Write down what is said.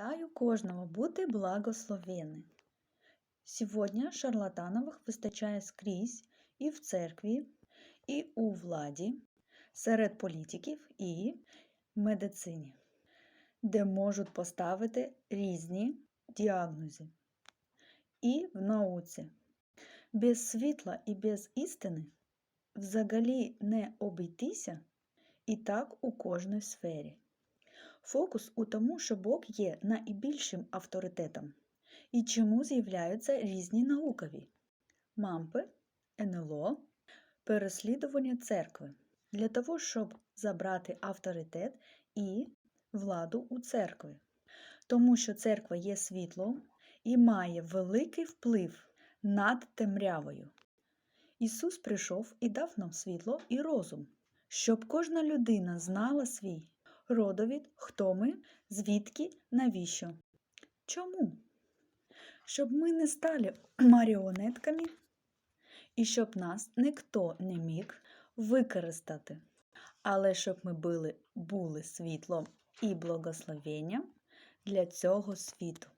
Вітаю кожного бути благословенним. Сьогодні шарлатанових вистачає скрізь і в церкві, і у владі, серед політиків і медицині, де можуть поставити різні діагнози. І в науці. Без світла і без істини взагалі не обійтися і так у кожній сфері. Фокус у тому, що Бог є найбільшим авторитетом і чому з'являються різні наукові мампи, НЛО, переслідування церкви для того, щоб забрати авторитет і владу у церкви. Тому що церква є світлом і має великий вплив над темрявою. Ісус прийшов і дав нам світло і розум, щоб кожна людина знала свій родовід, хто ми, звідки, навіщо. Чому? Щоб ми не стали маріонетками і щоб нас ніхто не міг використати, але щоб ми були, були світлом і благословенням для цього світу.